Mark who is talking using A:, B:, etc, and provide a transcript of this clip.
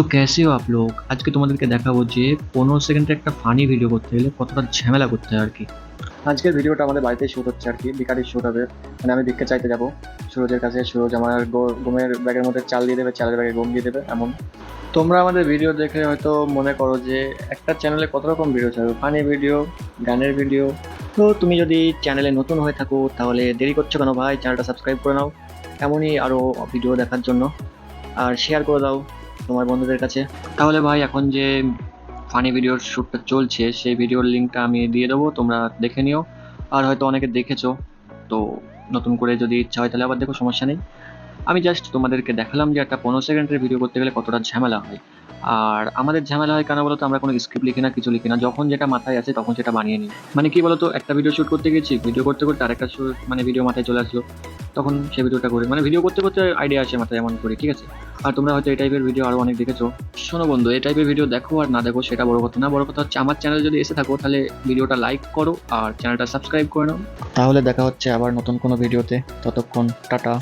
A: তো ক্যাসে আপ লোক? আজকে তোমাদেরকে দেখাবো যে পনেরো সেকেন্ডের একটা ফানি ভিডিও করতে গেলে কতটা ঝামেলা করতে হয় আর কি।
B: আজকের ভিডিওটা আমাদের বাড়িতে শুট হচ্ছে আর কি বিকারি শুট হবে। মানে আমি ভিক্ষা চাইতে যাব। সুরজের কাছে, সুরজ আমার গমের ব্যাগের মধ্যে চাল দিয়ে দেবে, চালের ব্যাগে গম দিয়ে দেবে, এমন। তোমরা আমাদের ভিডিও দেখে হয়তো মনে করো যে একটা চ্যানেলে কত রকম ভিডিও ছাড়বে ফানি ভিডিও গানের ভিডিও তো তুমি যদি চ্যানেলে নতুন হয়ে থাকো, তাহলে দেরি করছ কেন ভাই? চ্যানেলটা সাবস্ক্রাইব করে নাও। এমনই আরও ভিডিও দেখার জন্য। আর শেয়ার করে দাও। তোমার বন্ধুদের কাছে।
A: তাহলে ভাই, এখন যে ফানি ভিডিওর শ্যুটটা চলছে, সেই ভিডিওর লিঙ্কটা আমি দিয়ে দেবো, তোমরা দেখে নিও। আর হয়তো অনেকে দেখেছ, তো নতুন করে যদি ইচ্ছা হয় তাহলে আবার দেখো, সমস্যা নেই। আমি জাস্ট তোমাদেরকে দেখালাম যে একটা পনেরো সেকেন্ডের ভিডিও করতে গেলে কতটা ঝামেলা হয়। আর আমাদের ঝামেলা হয় কেন বলতো আমরা কোনো স্ক্রিপ্ট লিখি না, কিছু লিখি না। যখন যেটা মাথায় আছে, তখন সেটা বানিয়ে নিই। মানে কি বলতো একটা ভিডিও শুট করতে গেছি ভিডিও করতে করতে আরেকটা shoot- মানে ভিডিও মাথায় চলে আসলো। তখন সে ভিডিওটা করি। মানে ভিডিও করতে করতে আইডিয়া আসে মাথায় এমন করি, ঠিক আছে? আর তোমরা হয়তো এই টাইপের ভিডিও আরও অনেক দেখেছ। শোনো বন্ধু, এই টাইপের ভিডিও দেখো আর না দেখো সেটা বড় কথা না, বড় কথা হচ্ছে আমার চ্যানেল যদি এসে থাকো তাহলে ভিডিওটা লাইক করো আর চ্যানেলটা সাবস্ক্রাইব করে নাও।
B: তাহলে দেখা হচ্ছে আবার নতুন কোনো ভিডিওতে ততক্ষণ টাটা।